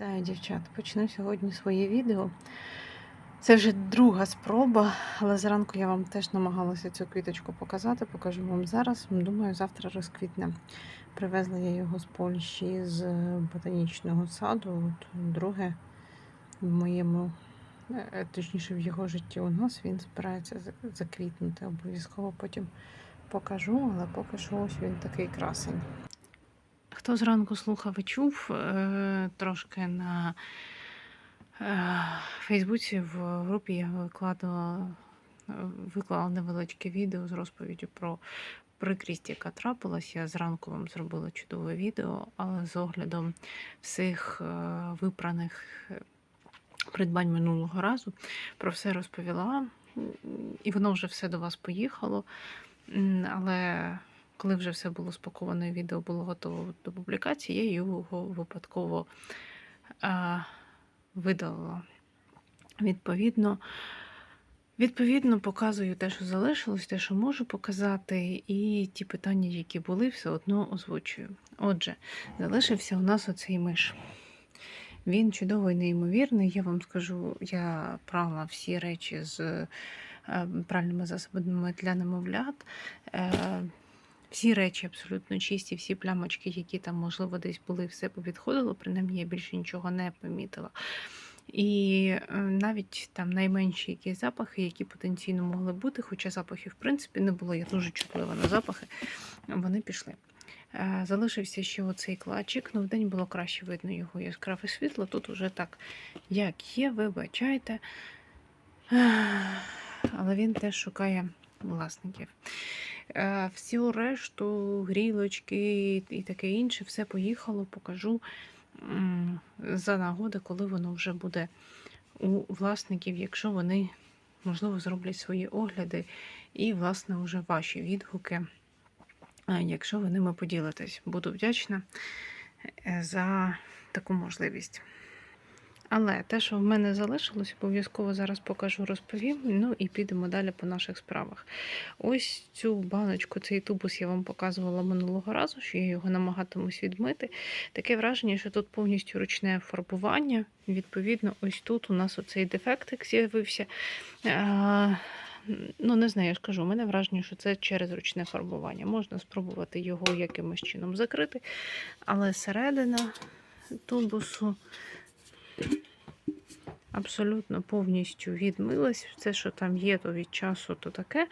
Вітаю, дівчат. Почну сьогодні своє відео. Це вже друга спроба, але зранку я вам теж намагалася цю квіточку показати. Покажу вам зараз. Думаю, завтра розквітне. Привезла я його з Польщі з ботанічного саду. От друге в моєму, е, точніше, в його житті у нас він збирається заквітнути. Обов'язково потім покажу, але поки що ось він такий красень. Хто зранку слухав і чув е, трошки на е, Фейсбуці в групі я викладала, виклала невеличке відео з розповіддю про прикрість, яка трапилась. Я зранку вам зробила чудове відео, але з оглядом всіх е, випраних придбань минулого разу про все розповіла, і воно вже все до вас поїхало. Але коли вже все було спаковано і відео було готово до публікації, я його випадково а, видалила. Відповідно, відповідно, показую те, що залишилось, те, що можу показати, і ті питання, які були, все одно озвучую. Отже, залишився у нас оцей миш. Він чудовий, неймовірний. Я вам скажу, я прала всі речі з е, пральними засобами для немовлят. Всі речі абсолютно чисті, всі плямочки, які там, можливо, десь були, все повідходило, принаймні я більше нічого не помітила. І е, навіть там найменші якісь запахи, які потенційно могли бути, хоча запахів, в принципі, не було, я дуже чутлива на запахи, вони пішли. Е, Залишився ще оцей клачик. Ну, вдень було краще видно його яскраве світло. Тут уже так, як є, вибачайте. Але він теж шукає власників. Е, Всю решту, грілочки і таке інше, все поїхало, покажу за нагоди, коли воно вже буде у власників, якщо вони, можливо, зроблять свої огляди і, власне, вже ваші відгуки, е, якщо ви ними поділитесь. Буду вдячна е, за таку можливість. Але те, що в мене залишилось, обов'язково зараз покажу, розповім. Ну і підемо далі по наших справах. Ось цю баночку, цей тубус я вам показувала минулого разу, що я його намагатимусь відмити. Таке враження, що тут повністю ручне фарбування. Відповідно, ось тут у нас оцей дефектик з'явився. Ну, не знаю, я ж кажу, у мене враження, що це через ручне фарбування. Можна спробувати його якимось чином закрити, але середина тубусу абсолютно повністю відмилась. Все, що там є, то від часу, то таке.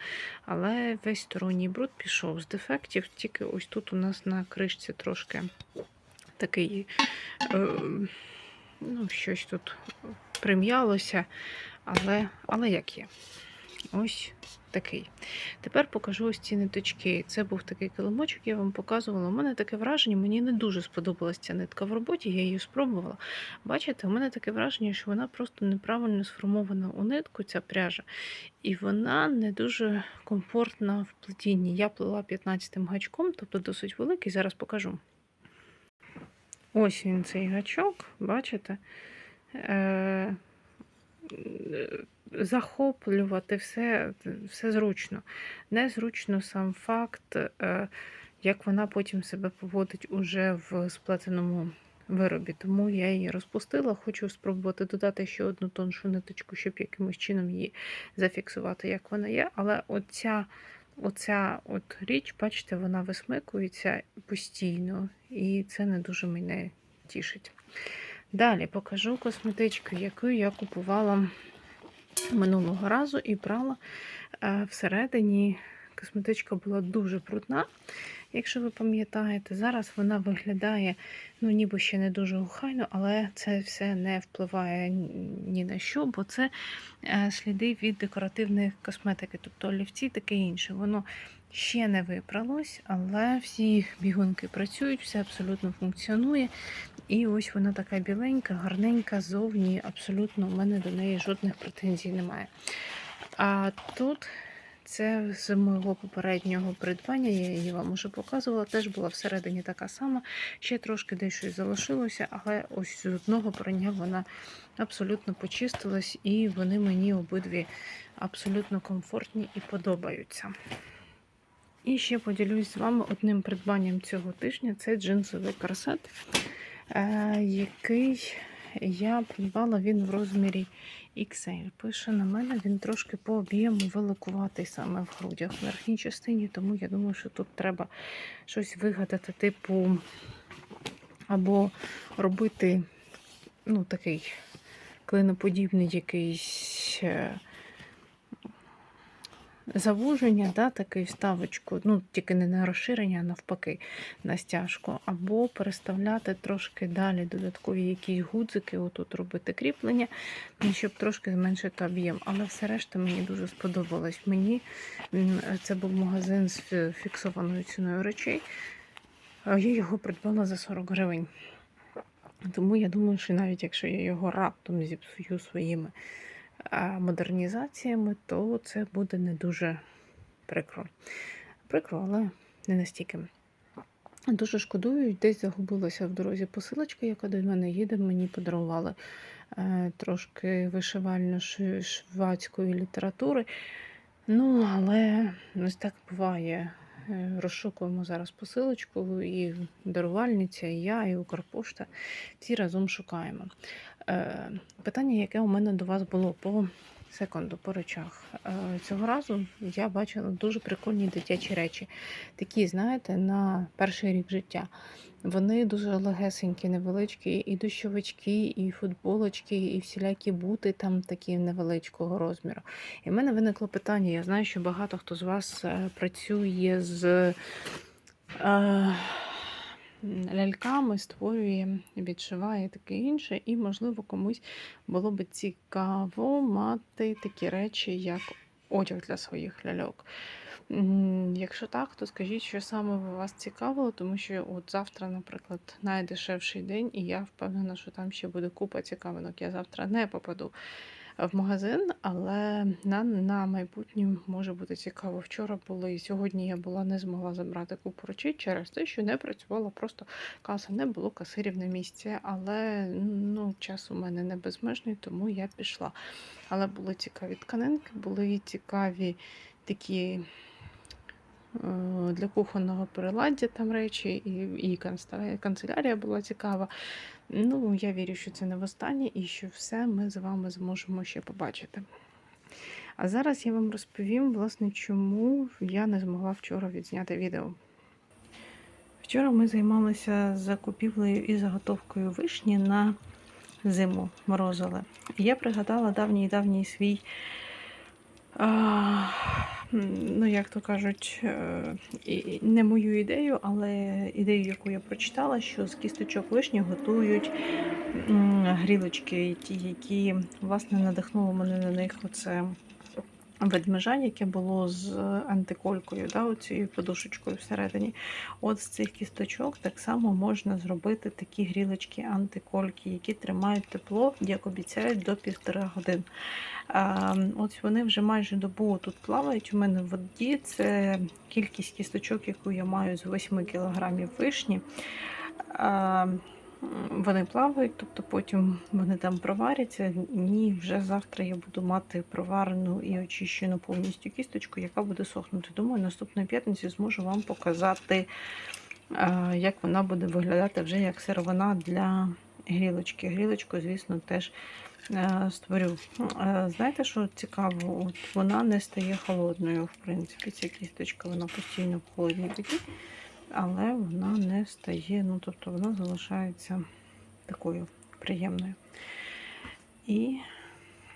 Але весь сторонній бруд пішов з дефектів. Тільки ось тут у нас на кришці трошки такий, е, ну, щось тут прим'ялося, але, але як є. Ось такий. Тепер покажу ось ці ниточки. Це був такий килимочок, я вам показувала. У мене таке враження, мені не дуже сподобалася ця нитка в роботі, я її спробувала. Бачите, у мене таке враження, що вона просто неправильно сформована у нитку, ця пряжа, і вона не дуже комфортна в плетінні. Я плела 15 гачком, тобто досить великий, зараз покажу. Ось він цей гачок, бачите? Е- захоплювати все, все зручно. Незручно сам факт, е, як вона потім себе поводить уже в сплетеному виробі. Тому я її розпустила. Хочу спробувати додати ще одну тоншу ниточку, щоб якимось чином її зафіксувати, як вона є. Але оця, оця от річ, бачите, вона висмикується постійно, і це не дуже мене тішить. Далі покажу косметичку, яку я купувала минулого разу і брала е, всередині. Косметичка була дуже брудна, якщо ви пам'ятаєте. Зараз вона виглядає, ну ніби ще не дуже охайно, але це все не впливає ні на що, бо це е, сліди від декоративної косметики, тобто олівці таке інше. Воно ще не випралось, але всі бігунки працюють, все абсолютно функціонує. І ось вона така біленька, гарненька, зовні. Абсолютно у мене до неї жодних претензій немає. А тут це з мого попереднього придбання, я її вам уже показувала, теж була всередині така сама. Ще трошки дещо залишилося, але ось з одного прання вона абсолютно почистилась, і вони мені обидві абсолютно комфортні і подобаються. І ще поділюсь з вами одним придбанням цього тижня це джинсовий корсет, е, який я придбала він в розмірі XL. Пише на мене, він трошки по об'єму великуватий саме в грудях в верхній частині, тому я думаю, що тут треба щось вигадати, типу, або робити ну, такий клиноподібний якийсь. Завуження, да, такий вставочку, ну тільки не на розширення, а навпаки, на стяжку, або переставляти трошки далі додаткові якісь гудзики, отут робити кріплення, ну, щоб трошки зменшити об'єм. Але все решта мені дуже сподобалось. Мені це був магазин з фіксованою ціною речей. Я його придбала за 40 гривень. Тому я думаю, що навіть якщо я його раптом зіпсую своїми модернізаціями, то це буде не дуже прикро. Прикро, але не настільки. Дуже шкодую, десь загубилася в дорозі посилочка, яка до мене їде. Мені подарували е, трошки вишивально-швадської літератури. Ну, але ось так буває. Е, Розшукуємо зараз посилочку, і дарувальниця, і я, і Укрпошта. Всі разом шукаємо. Е, Питання, яке у мене до вас було по секунду, по речах. Е, Цього разу я бачила дуже прикольні дитячі речі. Такі, знаєте, на перший рік життя. Вони дуже легесенькі, невеличкі, і дощовички, і футболочки, і всілякі бути там такі невеличкого розміру. І в мене виникло питання. Я знаю, що багато хто з вас е, працює з е, ляльками, створює, відшиває таке інше. І, можливо, комусь було би цікаво мати такі речі, як одяг для своїх ляльок. Якщо так, то скажіть, що саме вас цікавило, тому що от завтра, наприклад, найдешевший день, і я впевнена, що там ще буде купа цікавинок. Я завтра не попаду в магазин, але на, на майбутнє може бути цікаво. Вчора було і сьогодні я була не змогла забрати купу речей через те, що не працювала просто каса, не було касирів на місці. Але ну, час у мене не безмежний, тому я пішла. Але були цікаві тканинки, були цікаві такі. е, Для кухонного приладдя там речі, і, і канцелярія- канцелярія була цікава. Ну, я вірю, що це не востаннє і що все ми з вами зможемо ще побачити. А зараз я вам розповім, власне, чому я не змогла вчора відзняти відео. Вчора ми займалися закупівлею і заготовкою вишні на зиму морозили. Я пригадала давній-давній свій. А, ну, як то кажуть, е, не мою ідею, але ідею, яку я прочитала, що з кісточок вишні готують грілочки, ті, які власне надихнуло мене на них. Оце ведмежа, яке було з антиколькою, да, оцією подушечкою всередині. От з цих кісточок так само можна зробити такі грілочки антикольки, які тримають тепло, як обіцяють, до півтора годин. А, ось вони вже майже добу тут плавають. У мене в воді це кількість кісточок, яку я маю з 8 кг вишні. А, вони плавають, тобто потім вони там проваряться. Ні, вже завтра я буду мати проварену і очищену повністю кісточку, яка буде сохнути. Думаю, наступної п'ятниці зможу вам показати, як вона буде виглядати вже як сировина для грілочки. Грілочку, звісно, теж е, створю. Е, Знаєте, що цікаво? От вона не стає холодною, в принципі, ця кісточка, вона постійно в холодній воді, але вона не стає, ну тобто вона залишається такою приємною. І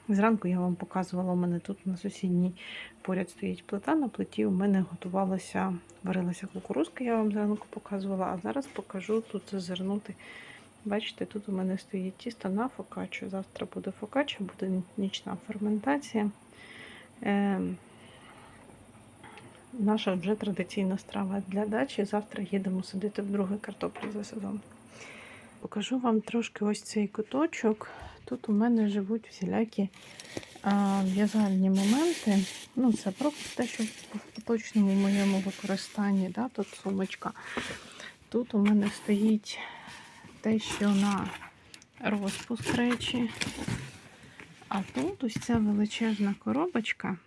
зранку я вам показувала, у мене тут на сусідній поряд стоїть плита. На плиті у мене готувалася, варилася кукурузка, я вам зранку показувала, а зараз покажу тут зазирнути. Бачите, тут у мене стоїть тісто на фокаччо. Завтра буде фокаччо, буде нічна ферментація. Наша вже традиційна страва для дачі. Завтра їдемо садити вдруге картоплю за сезон. Покажу вам трошки ось цей куточок. Тут у мене живуть всілякі а, в'язальні моменти. Ну, це просто те, що в поточному моєму використанні. Да? Тут сумочка. Тут у мене стоїть те, що на розпуск речі. А тут ось ця величезна коробочка,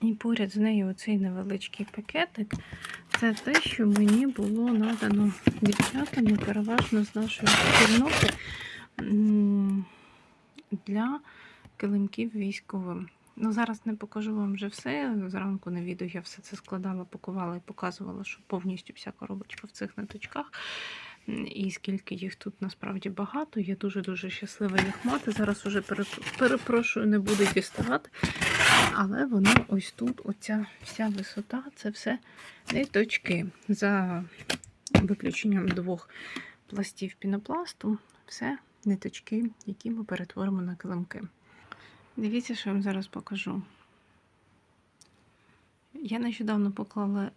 і поряд з нею оцей невеличкий пакетик. Це те, що мені було надано дівчатами, переважно з нашої спільноти. Для килимків військовим. Ну, зараз не покажу вам вже все. Зранку на відео я все це складала, пакувала і показувала, що повністю вся коробочка в цих ниточках. І скільки їх тут насправді багато. Я дуже-дуже щаслива їх мати. Зараз уже перепрошую, не буду діставати. Але воно ось тут, оця вся висота, це все ниточки. За виключенням двох пластів пінопласту, все ниточки, які ми перетворимо на килимки. Дивіться, що я вам зараз покажу. Я нещодавно поклала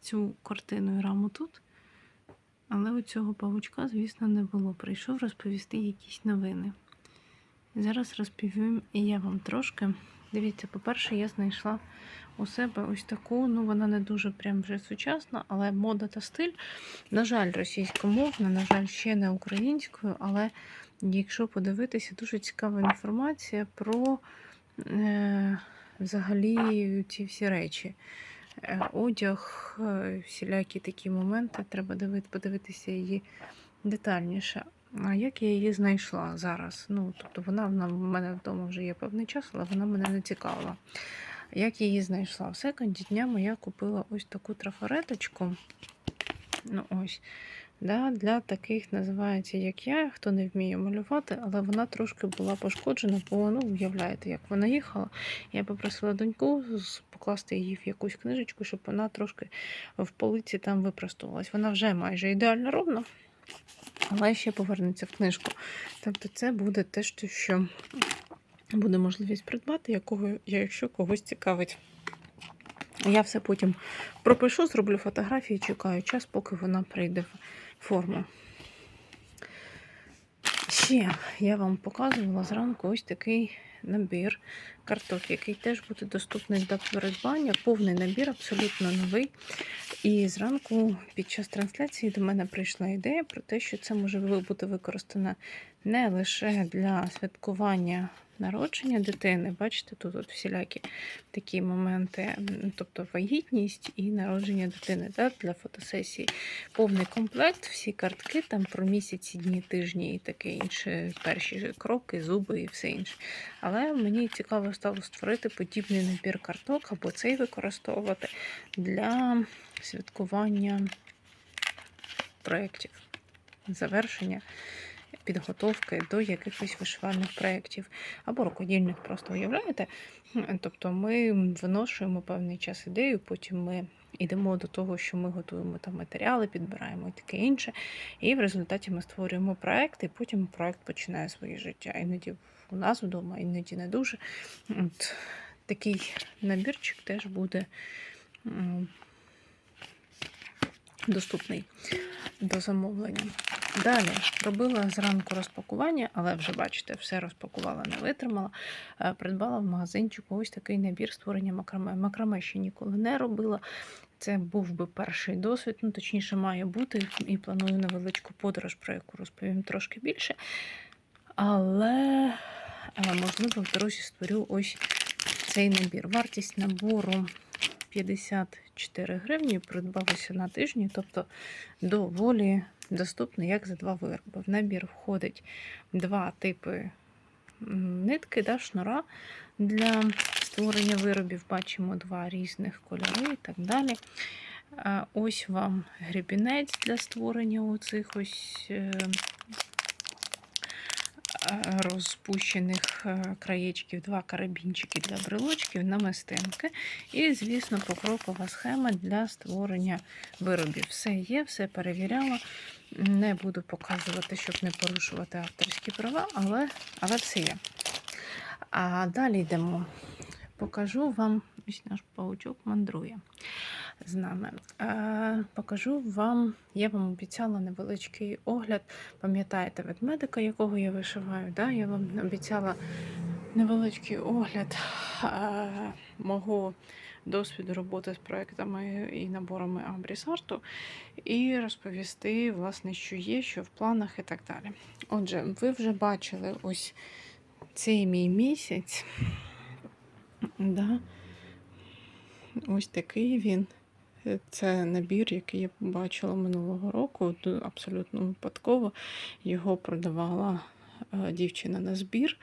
цю картину і раму тут, але у цього павучка, звісно, не було. Прийшов розповісти якісь новини. Зараз розповім і я вам трошки. Дивіться, по-перше, я знайшла у себе ось таку, ну вона не дуже прям вже сучасна, але мода та стиль, на жаль, російськомовна, на жаль, ще не українською, але якщо подивитися, дуже цікава інформація про е, взагалі ці всі речі. Е, одяг, е, всілякі такі моменти, треба подивитися її детальніше. А як я її знайшла зараз? Ну, тобто вона, вона в мене вдома вже є певний час, але вона мене не цікавила. Як я її знайшла? В секонді днями я купила ось таку трафареточку. Ну, ось. Да, для таких називається, як я, хто не вміє малювати, але вона трошки була пошкоджена, бо ну, уявляєте, як вона їхала. Я попросила доньку покласти її в якусь книжечку, щоб вона трошки в полиці там випростувалась. Вона вже майже ідеально ровна, але ще повернеться в книжку. Тобто це буде те, що- буде можливість придбати, якого, якщо когось цікавить. Я все потім пропишу, зроблю фотографії, чекаю час, поки вона прийде в форму. Ще я вам показувала зранку ось такий набір карток, який теж буде доступний до придбання. Повний набір, абсолютно новий. І зранку під час трансляції до мене прийшла ідея про те, що це може бути використано не лише для святкування народження дитини. Бачите, тут от всілякі такі моменти, тобто вагітність і народження дитини да, для фотосесії. Повний комплект, всі картки там про місяці, дні, тижні і таке інше, перші кроки, зуби і все інше. Але мені цікаво стало створити подібний набір карток або цей використовувати для святкування проєктів, завершення. Підготовки до якихось вишивальних проєктів або рукодільних, просто уявляєте? Тобто ми виношуємо певний час ідею, потім ми йдемо до того, що ми готуємо там матеріали, підбираємо і таке інше. І в результаті ми створюємо проект, і потім проект починає своє життя. Іноді у нас вдома, іноді не дуже. От такий набірчик теж буде доступний до замовлення. Далі робила зранку розпакування, але вже бачите, все розпакувала, не витримала. Е, Придбала в магазинчику ось такий набір створення макраме. Макраме ще ніколи не робила. Це був би перший досвід, ну точніше, має бути, і планую невеличку подорож, про яку розповім трошки більше. Але, е, можливо, в дорозі створю ось цей набір. Вартість набору 54 гривні, придбалося на тижні, тобто доволі доступно, як за два вироби. В набір входить два типи нитки, да, шнура для створення виробів. Бачимо два різних кольори і так далі. Ось вам гребінець для створення оцих ось е, е, розпущених е, краєчків, два карабінчики для брелочків, намистинки. І, звісно, покрокова схема для створення виробів. Все є, все перевіряла. Не буду показувати, щоб не порушувати авторські права, але, але все є. А далі йдемо. Покажу вам, ось наш паучок мандрує з нами. Е, покажу вам, я вам обіцяла невеличкий огляд. Пам'ятаєте ведмедика, якого я вишиваю? Да? Я вам обіцяла невеличкий огляд е, мого досвіду роботи з проектами і наборами Амбрісарту, і розповісти, власне, що є, що в планах і так далі. Отже, ви вже бачили ось цей мій місяць. Да. Ось такий він. Це набір, який я побачила минулого року, абсолютно випадково. Його продавала е, дівчина на збір,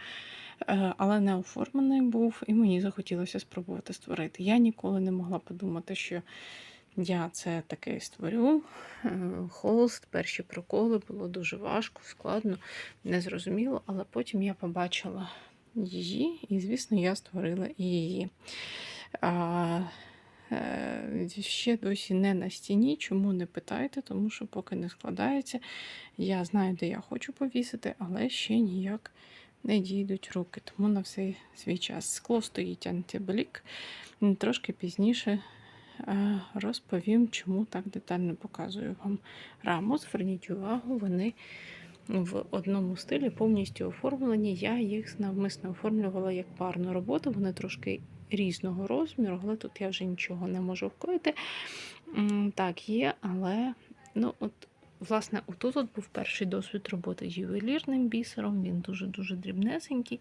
е, але не оформлений був, і мені захотілося спробувати створити. Я ніколи не могла подумати, що я це таке створю. Е, Холст, перші проколи було дуже важко, складно, незрозуміло, але потім я побачила її, і, звісно, я створила і її. Е, ще досі не на стіні. Чому не питайте? Тому що поки не складається, я знаю, де я хочу повісити, але ще ніяк не дійдуть руки. Тому на все свій час. Скло стоїть антиблік. Трошки пізніше е, розповім, чому так детально показую вам раму. Зверніть увагу, вони в одному стилі повністю оформлені. Я їх навмисно оформлювала як парну роботу. Вони трошки різного розміру, але тут я вже нічого не можу вкоїти. Так, є, але ну, от, власне, отут от був перший досвід роботи з ювелірним бісером, він дуже-дуже дрібнесенький.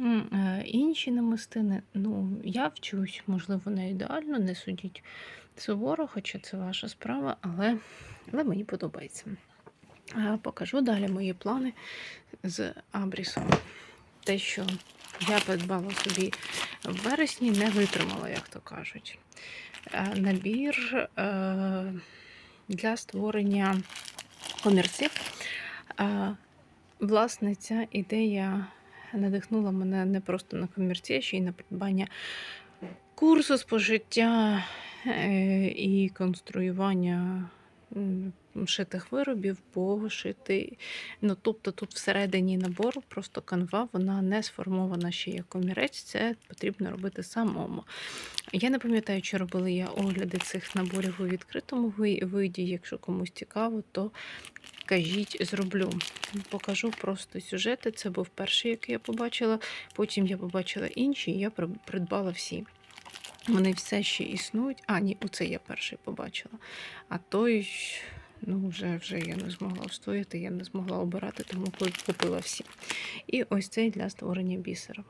Е, Інші намистини, ну, я вчусь, можливо, не ідеально, не судіть суворо, хоча це ваша справа, але, але мені подобається. Покажу далі мої плани з Абрісом. Те, що я придбала собі в вересні, не витримала, як то кажуть. Е, Набір е, для створення комірців. Е, Власне, ця ідея надихнула мене не просто на комірці, а ще й на придбання курсу спожиття і конструювання шитих виробів, бо шити. Ну, тобто тут всередині набору просто канва, вона не сформована ще як комірець, це потрібно робити самому. Я не пам'ятаю, чи робила я огляди цих наборів у відкритому виді. Якщо комусь цікаво, то кажіть, зроблю. Покажу просто сюжети. Це був перший, який я побачила. Потім я побачила інші, і я придбала всі. Вони все ще існують. А, ні, оце я перший побачила. А той, ну, вже, вже я не змогла встояти, я не змогла обирати, тому ку- купила всі. І ось цей для створення бісером.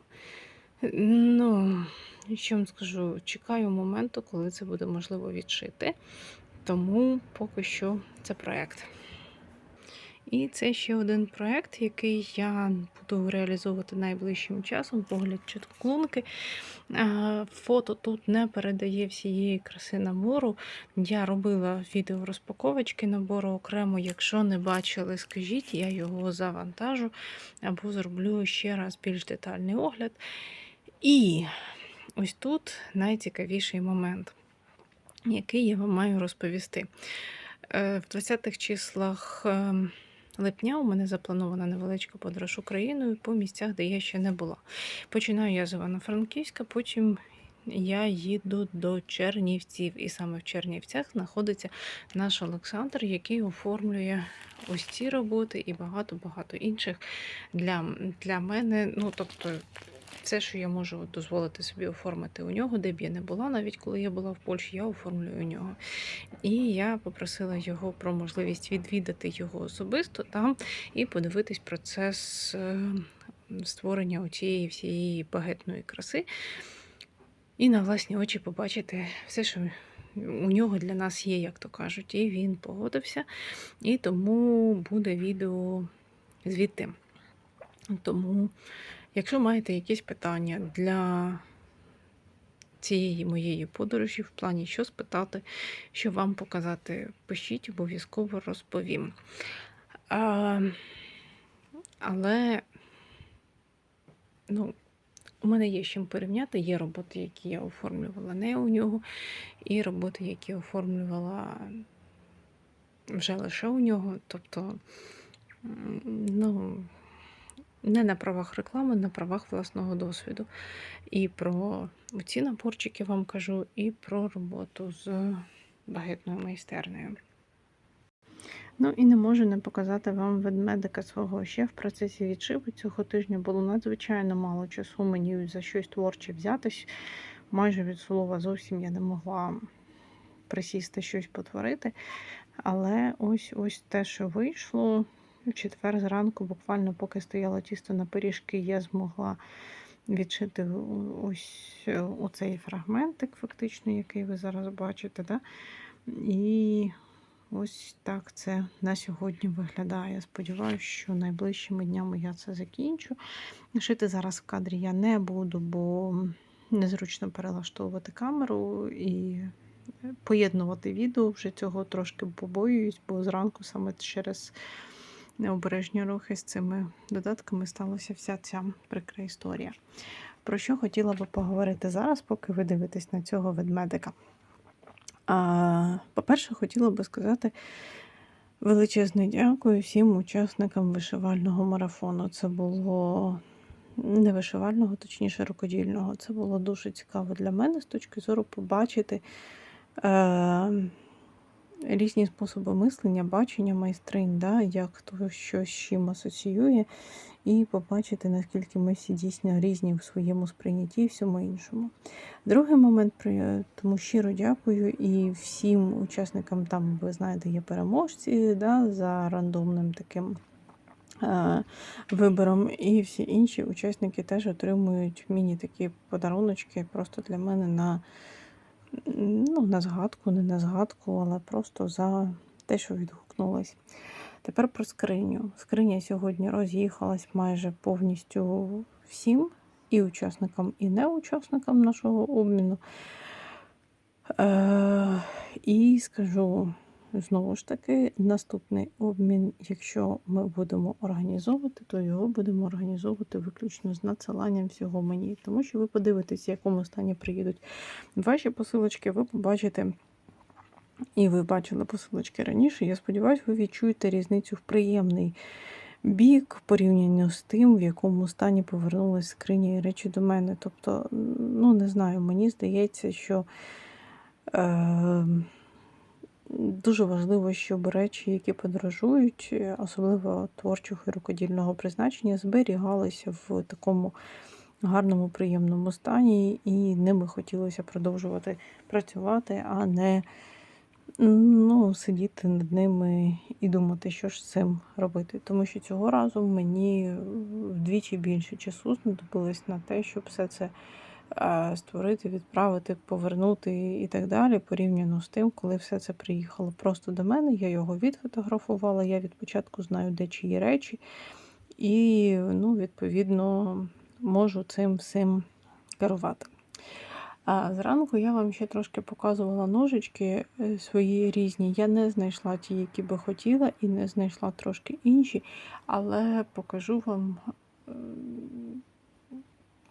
Ну, що вам скажу, чекаю моменту, коли це буде можливо відшити. Тому поки що це проєкт. І це ще один проєкт, який я буду реалізовувати найближчим часом, погляд чутклунки. Фото тут не передає всієї краси набору. Я робила відео розпаковочки набору окремо. Якщо не бачили, скажіть, я його завантажу або зроблю ще раз більш детальний огляд. І ось тут найцікавіший момент, який я вам маю розповісти. Е, В 20-х числах е, липня у мене запланована невеличка подорож Україною по місцях, де я ще не була. Починаю я з Івано-Франківська, потім я їду до Чернівців. І саме в Чернівцях знаходиться наш Олександр, який оформлює ось ці роботи і багато-багато інших для, для мене. Ну, тобто, все, що я можу дозволити собі оформити у нього, де б я не була, навіть коли я була в Польщі, я оформлюю у нього. І я попросила його про можливість відвідати його особисто там і подивитись процес е, створення цієї всієї багетної краси. І на власні очі побачити все, що у нього для нас є, як то кажуть. І він погодився. І тому буде відео звідти. Тому, якщо маєте якісь питання для цієї моєї подорожі, в плані що спитати, що вам показати, пишіть, обов'язково розповім. А, але ну, у мене є з чим порівняти. Є роботи, які я оформлювала не у нього, і роботи, які оформлювала вже лише у нього. Тобто, ну, не на правах реклами, на правах власного досвіду. І про ці наборчики вам кажу, і про роботу з багетною майстернею. Ну і не можу не показати вам ведмедика свого ще в процесі відшиву цього тижня було надзвичайно мало часу мені за щось творче взятись. Майже від слова зовсім я не могла присісти щось потворити. Але ось ось те, що вийшло. В четвер зранку, буквально поки стояло тісто на пиріжки, я змогла відшити ось е, оцей фрагментик, фактично, який ви зараз бачите. Да? І ось так це на сьогодні виглядає. Сподіваюся, що найближчими днями я це закінчу. Шити зараз в кадрі я не буду, бо незручно перелаштовувати камеру і поєднувати відео. Вже цього трошки побоююсь, бо зранку саме через необережні рухи з цими додатками сталася вся ця прикра історія. Про що хотіла би поговорити зараз, поки ви дивитесь на цього ведмедика. По-перше, хотіла би сказати величезне дякую всім учасникам вишивального марафону. Це було не вишивального, точніше рукодільного. Це було дуже цікаво для мене з точки зору побачити е, різні способи мислення, бачення майстринь, да, як хто що з чим асоціює, і побачити, наскільки ми всі дійсно різні в своєму сприйнятті і всьому іншому. Другий момент, тому щиро дякую і всім учасникам, там, ви знаєте, є переможці да, за рандомним таким. е, Вибором і всі інші учасники теж отримують міні такі подаруночки просто для мене на, ну, на згадку, не на згадку, але просто за те, що відгукнулось. Тепер про скриню. Скриня сьогодні роз'їхалась майже повністю всім, і учасникам, і неучасникам нашого обміну. Е, і скажу знову ж таки, наступний обмін, якщо ми будемо організовувати, то його будемо організовувати виключно з надсиланням всього мені. Тому що ви подивитесь, в якому стані приїдуть ваші посилочки, ви побачите. І ви бачили посилочки раніше. Я сподіваюся, ви відчуєте різницю в приємний бік порівняно з тим, в якому стані повернулись скрині і речі до мене. Тобто, ну не знаю, мені здається, що е, дуже важливо, щоб речі, які подорожують, особливо творчого і рукодільного призначення, зберігалися в такому гарному, приємному стані, і ними хотілося продовжувати працювати, а не ну, сидіти над ними і думати, що ж з цим робити. Тому що цього разу мені вдвічі більше часу знадобилось на те, щоб все це створити, відправити, повернути і так далі, порівняно з тим, коли все це приїхало просто до мене. Я його відфотографувала, я від початку знаю, де чиї речі, і, ну, відповідно, можу цим всім керувати. А зранку я вам ще трошки показувала ножички е, свої різні. Я не знайшла ті, які би хотіла, і не знайшла трошки інші, але покажу вам,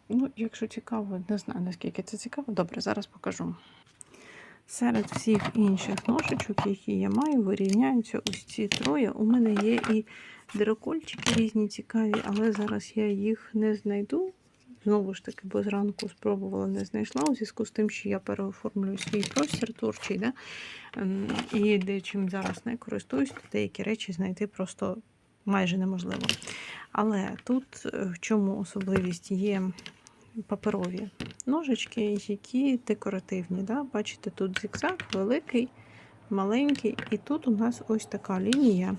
ну, якщо цікаво, не знаю наскільки це цікаво. Добре, зараз покажу. Серед всіх інших ножичок, які я маю, вирівняються ось ці троє. У мене є і дирокольчики різні цікаві, але зараз я їх не знайду. Знову ж таки, бо зранку спробувала, не знайшла, у зв'язку з тим, що я переоформлюю свій простір творчий, да? Ем, і де чим зараз не користуюсь, то деякі речі знайти просто майже неможливо. Але тут е, в чому особливість є паперові ножички, які декоративні. Да? Бачите, тут зігзаг великий, маленький, і тут у нас ось така лінія.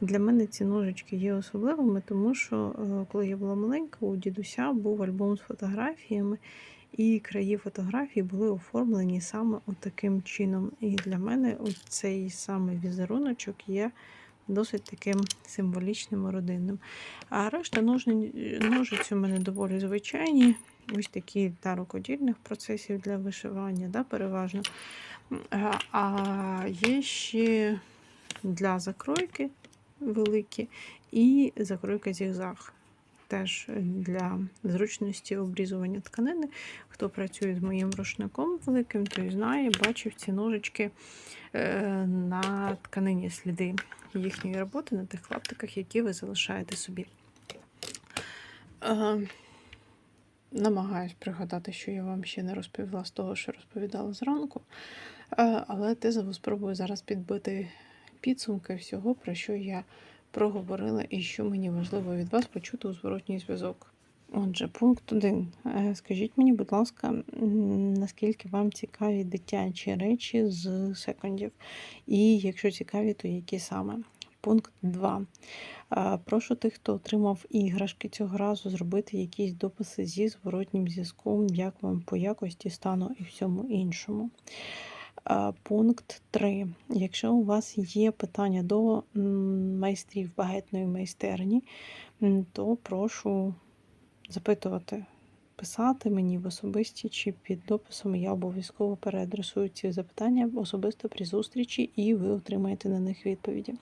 Для мене ці ножички є особливими, тому що е, коли я була маленька, у дідуся був альбом з фотографіями, і краї фотографій були оформлені саме таким чином. І для мене цей саме візеруночок є досить таким символічним родинним. А решта ножиць у мене доволі звичайні. Ось такі для рукодільних процесів для вишивання, да, переважно. А- А є ще для закройки великі, і закройка зігзаг. Теж для зручності обрізування тканини. Хто працює з моїм рушником великим, той знає, бачив ці ножички е, на тканині сліди їхньої роботи на тих клаптиках, які ви залишаєте собі. Е, Намагаюсь пригадати, що я вам ще не розповіла з того, що розповідала зранку. Е, Але тезово спробую зараз підбити підсумки всього, про що я проговорила і що мені важливо від вас почути у зворотній зв'язок. Отже, пункт 1. Скажіть мені, будь ласка, наскільки вам цікаві дитячі речі з секондів? І якщо цікаві, то які саме? Пункт 2. Прошу тих, хто отримав іграшки цього разу, зробити якісь дописи зі зворотнім зв'язком, як вам по якості стану і всьому іншому. Е, Пункт 3. Якщо у вас є питання до майстрів багетної майстерні, то прошу запитувати, писати мені в особисті чи під дописом. Я обов'язково переадресую ці запитання особисто при зустрічі, і ви отримаєте на них відповіді.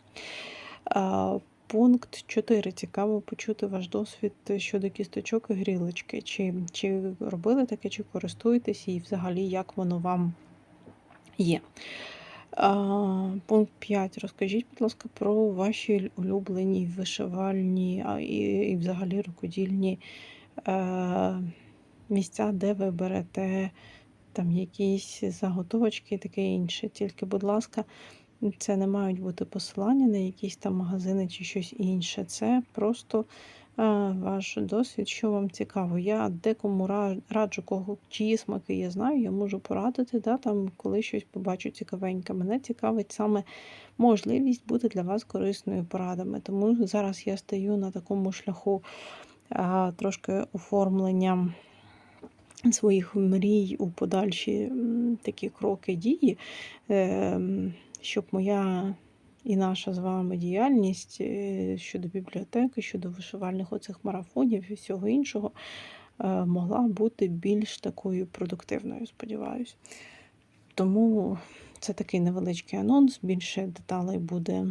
Пункт 4. Цікаво почути ваш досвід щодо кісточок і грілочки. Чи, чи робили таке, чи користуєтесь, і взагалі як воно вам є. Пункт 5. Розкажіть, будь ласка, про ваші улюблені вишивальні і, взагалі рукодільні е, місця, де ви берете там якісь заготовочки і таке інше. Тільки, будь ласка, це не мають бути посилання на якісь там магазини чи щось інше. Це просто ваш досвід, що вам цікаво. Я декому раджу, кого чиї смаки я знаю, я можу порадити, да, там, коли щось побачу цікавеньке. Мене цікавить саме можливість бути для вас корисною порадами. Тому зараз я стою на такому шляху а, трошки оформлення своїх мрій у подальші такі кроки дії, ем, щоб моя і наша з вами діяльність е, щодо бібліотеки, щодо вишивальних оцих марафонів і всього іншого е, могла бути більш такою продуктивною, сподіваюся. Тому це такий невеличкий анонс. Більше деталей буде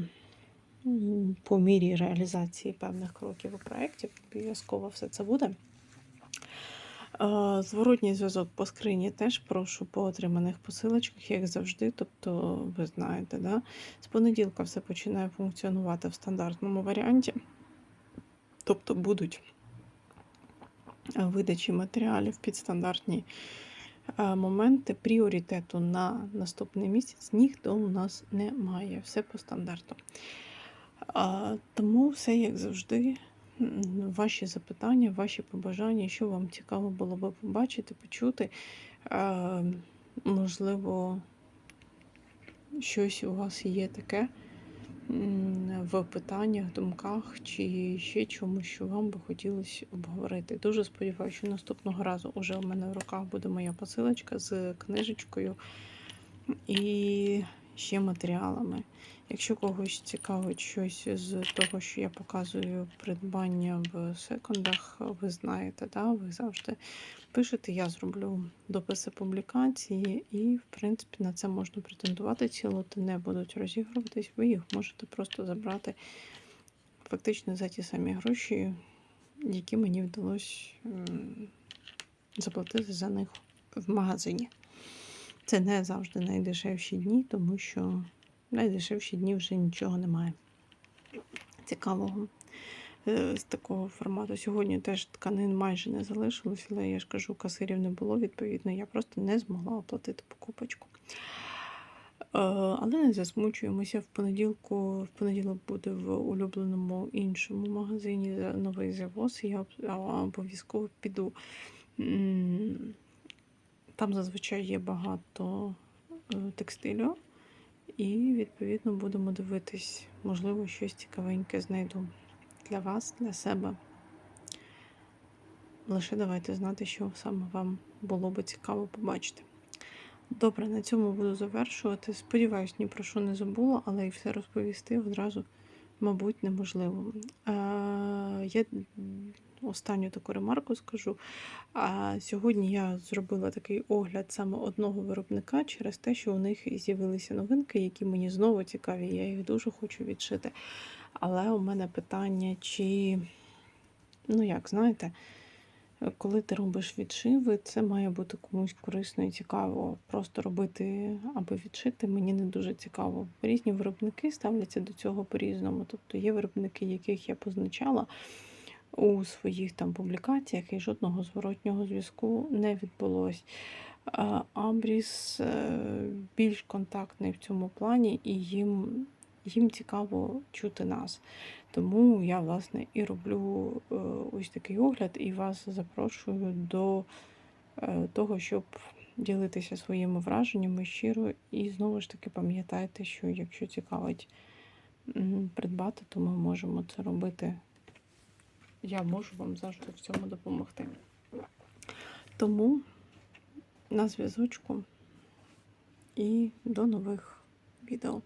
по мірі реалізації певних кроків у проєкті. Обов'язково все це буде. Зворотній зв'язок по скрині теж прошу по отриманих посилочках, як завжди. Тобто, ви знаєте, да? з понеділка все починає функціонувати в стандартному варіанті. Тобто будуть е, видачі матеріалів під стандартні е, моменти. Пріоритету на наступний місяць ніхто у нас немає. Все по стандарту. Тому все як завжди. Ваші запитання, ваші побажання, що вам цікаво було би побачити, почути. Можливо, щось у вас є таке в питаннях, думках чи ще чомусь, що вам би хотілося обговорити. Дуже сподіваюся, що наступного разу уже у мене в руках буде моя посилочка з книжечкою і ще матеріалами. Якщо когось цікавить щось з того, що я показую придбання в секондах, ви знаєте, да? ви завжди пишете, я зроблю дописи публікації, і, в принципі, на це можна претендувати. Ці лоти не будуть розігруватись, ви їх можете просто забрати фактично за ті самі гроші, які мені вдалося заплатити за них в магазині. Це не завжди найдешевші дні, тому що найдешевші дні вже нічого немає цікавого е, з такого формату. Сьогодні теж тканин майже не залишилось, але я ж кажу, касирів не було, відповідно, я просто не змогла оплатити покупочку. Е, Але не засмучуємося. В понеділку, в понеділок буде в улюбленому іншому магазині новий завоз, я обов'язково піду. Там зазвичай є багато е, текстилю, і відповідно будемо дивитись, можливо, щось цікавеньке знайду для вас, для себе. Лише давайте знати, що саме вам було би цікаво побачити. Добре, на цьому буду завершувати. Сподіваюсь, ні про що не забула, але і все розповісти одразу, мабуть, неможливо. Е, я останню таку ремарку скажу. А сьогодні я зробила такий огляд саме одного виробника через те, що у них з'явилися новинки, які мені знову цікаві. Я їх дуже хочу відшити. Але у мене питання, чи, ну як, знаєте, коли ти робиш відшиви, це має бути комусь корисно і цікаво. Просто робити, аби відшити, мені не дуже цікаво. Різні виробники ставляться до цього по-різному. Тобто є виробники, яких я позначала у своїх там публікаціях, і жодного зворотнього зв'язку не відбулось. Амбріс е, більш контактний в цьому плані, і їм, їм цікаво чути нас. Тому я, власне, і роблю е, ось такий огляд, і вас запрошую до е, того, щоб ділитися своїми враженнями щиро. І знову ж таки пам'ятайте, що якщо цікавить придбати, то ми можемо це робити. Я можу вам завжди в цьому допомогти. Тому на зв'язочку і до нових відео.